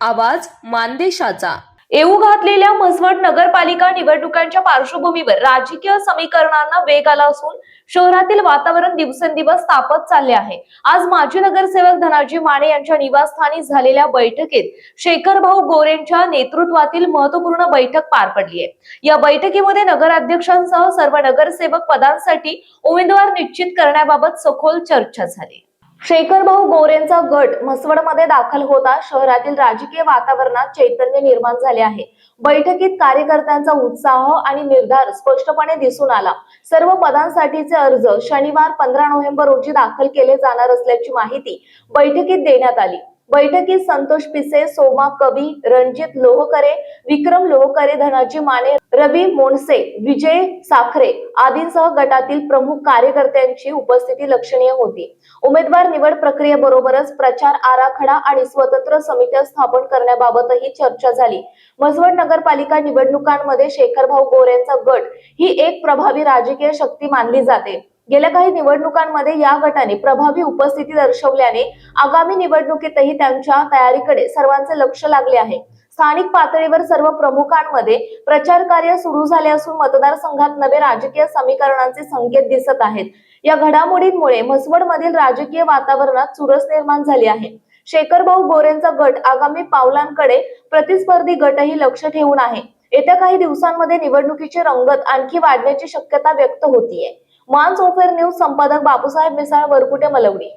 आवाज मानदेशाचा. येऊ घातलेल्या म्हसवड नगरपालिका निवडणुकांच्या पार्श्वभूमीवर राजकीय समीकरणांना वेग आला असून शहरातील वातावरण दिवसेंदिवस तापत चालले आहे. आज माजी नगरसेवक धनाजी माने यांच्या निवासस्थानी झालेल्या बैठकीत शेखर भाऊ गोरेंच्या नेतृत्वातील महत्त्वपूर्ण बैठक पार पडली आहे. या बैठकीमध्ये नगराध्यक्षांसह सर्व नगरसेवक पदांसाठी उमेदवार निश्चित करण्याबाबत सखोल चर्चा झाली. शेखर भाऊ गोरेंचा गट म्हसवडमध्ये दाखल होता. शहरातील राजकीय वातावरणात चैतन्य निर्माण झाले आहे. बैठकीत कार्यकर्त्यांचा उत्साह आणि निर्धार स्पष्टपणे दिसून आला. सर्व पदांसाठीचे अर्ज शनिवार पंधरा नोव्हेंबर रोजी दाखल केले जाणार असल्याची माहिती बैठकीत देण्यात आली. बैठकीत संतोष पिसे सोमा कवी रणजित लोहकरे विक्रम लोहकरे धनाजी माने रवी मोनसे विजय साखरे आदींसह गटातील प्रमुख कार्यकर्त्यांची उपस्थिती लक्षणीय होती. उमेदवार निवड प्रक्रियेबरोबरच प्रचार आराखडा आणि स्वतंत्र समित्या स्थापन करण्याबाबतही चर्चा झाली. मसवड नगरपालिका निवडणुकांमध्ये शेखरभाऊ गोऱ्यांचा गट ही एक प्रभावी राजकीय शक्ती मानली जाते. गेल्या काही निवडणुकांमध्ये या गटाने प्रभावी उपस्थिती दर्शवल्याने आगामी निवडणुकीतही त्यांच्या तयारीकडे सर्वांचे लक्ष लागले आहे. स्थानिक पातळीवर सर्व प्रमुखांमध्ये प्रचार कार्य सुरू झाले असून मतदारसंघात नवे राजकीय समीकरणांचे संकेत दिसत आहेत. या घडामोडींमुळे म्हसवड मधील राजकीय वातावरणात चुरस निर्माण झाली आहे. शेखर भाऊ गोरेंचा गट आगामी पावलांकडे प्रतिस्पर्धी गटही लक्ष ठेवून आहे. येत्या काही दिवसांमध्ये निवडणुकीची रंगत आणखी वाढण्याची शक्यता व्यक्त होतीये. मान्स ओफेर न्यूज संपादक बापूसाहेब मिसाळ वरकुटे मलवडी